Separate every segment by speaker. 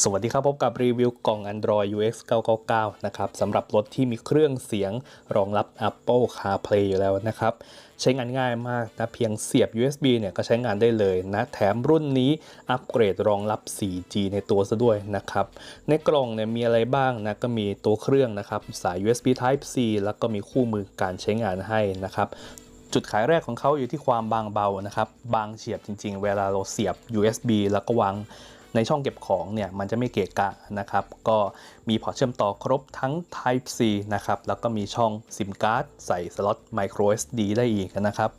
Speaker 1: สวัสดีครับ พบกับรีวิวกล่อง Android UX 999 นะครับสำหรับรถที่มีเครื่องเสียงรองรับ Apple CarPlay อยู่แล้วนะครับ ใช้งานง่ายมากนะ เพียงเสียบ USB เนี่ยก็ใช้งานได้เลยนะ แถมรุ่นนี้อัปเกรดรองรับ 4G ในตัวซะด้วยนะครับ ในกล่องเนี่ยมีอะไรบ้างนะ ก็มีตัวเครื่องนะครับ สาย USB Type C แล้วก็มีคู่มือการใช้งานให้นะครับจุดขายแรกของเขาอยู่ที่ความบางเบานะครับ บางเฉียบจริง ๆ เวลาเราเสียบ USB แล้วก็วาง ในช่องเก็บของเนี่ยมันจะไม่เกะกะนะครับ ก็มีพอร์ตเชื่อมต่อครบทั้ง Type C นะครับ แล้วก็มีช่องซิมการ์ดใส่สล็อต Micro SD ได้อีกนะครับ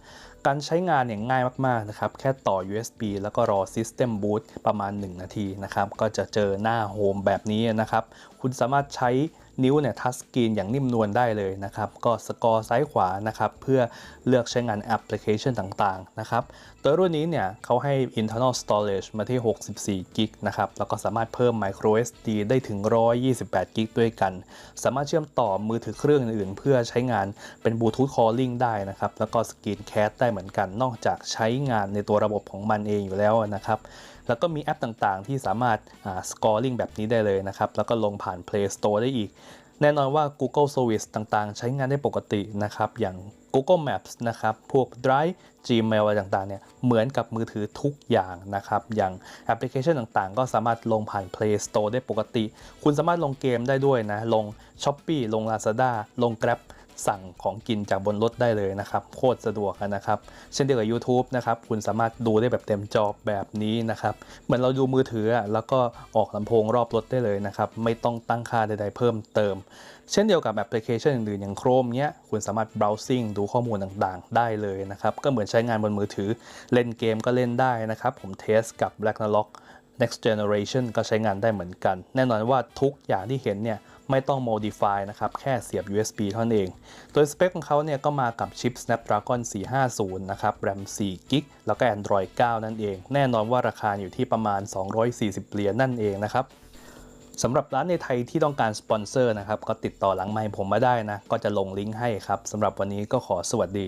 Speaker 1: การใช้งานเนี่ยง่ายมาก ๆ นะครับ แค่ต่อ USB แล้วก็รอ System Boot ประมาณ 1 นาทีนะครับ ก็จะเจอหน้าโฮมแบบนี้นะครับ คุณสามารถใช้ นิ้วเนี่ยทัชสกรีนอย่างนิ่มนวลได้เลยนะครับ ก็สกอร์ซ้ายขวานะครับ เพื่อเลือกใช้งานแอปพลิเคชันต่างๆนะครับตัวรุ่นนี้เนี่ยเขาให้ internal storage มาที่ 64กิกนะครับ แล้วก็สามารถเพิ่ม micro SD ได้ถึง 128กิกด้วยกัน สามารถเชื่อมต่อมือถือเครื่องอื่นๆเพื่อใช้งานเป็น Bluetooth calling ได้นะครับ แล้วก็สกรีนแคสได้เหมือนกัน นอกจากใช้งานในตัวระบบของมันเองอยู่แล้วนะครับ แล้วก็มีแอปต่างๆ ที่สามารถสกอร์ลิงแบบนี้ได้เลยนะครับ แล้วก็ลงผ่าน Play Store ได้อีก แน่นอนว่า Google Service ต่างๆ ใช้งานได้ปกตินะครับ อย่าง Google Maps นะครับ พวก Drive Gmail อะไรต่างๆ เนี่ย เหมือนกับมือถือทุกอย่างนะครับ อย่างแอปพลิเคชันต่างๆ ก็สามารถลงผ่าน Play Store ได้ปกติ คุณสามารถลงเกมได้ด้วยนะ ลง Shopee ลง Lazada ลง Grab สั่งของกินจากบนรถได้เลยนะครับโคตรสะดวกนะครับ เช่นเดียวกับ YouTube นะครับคุณสามารถดูได้แบบเต็มจอแบบนี้นะครับเหมือนเราดูมือถือแล้วก็ออกลำโพงรอบรถได้เลยนะครับไม่ต้องตั้งค่าใดๆเพิ่มเติม เช่นเดียวกับแอปพลิเคชันอื่นๆอย่าง Chrome เนี้ยคุณสามารถ browsing ดูข้อมูลต่างๆ ได้เลยนะครับก็เหมือนใช้งานบนมือถือ เล่นเกมก็เล่นได้นะครับผมเทสกับ Ragnarok next generation ก็ใช้งานได้เหมือนกัน แน่นอนว่าทุกอย่างที่เห็นเนี่ยไม่ต้อง modify นะครับ แค่เสียบ USB เท่านั้นเอง โดยสเปคของเขาเนี่ยก็มากับชิป Snapdragon 450 นะครับ RAM 4 g b แล้วก็ Android 9 นั่นเอง แน่นอนว่าราคาอยู่ที่ประมาณ 240 เหรียญนั่นเองนะครับสำหรับร้านในไทยที่ต้องการสปอนเซอร์นะครับ ก็ติดต่อหลังไมค์ผมมาได้นะ ก็จะลงลิงก์ให้ครับสำหรับวันนี้ก็ขอสวัสดี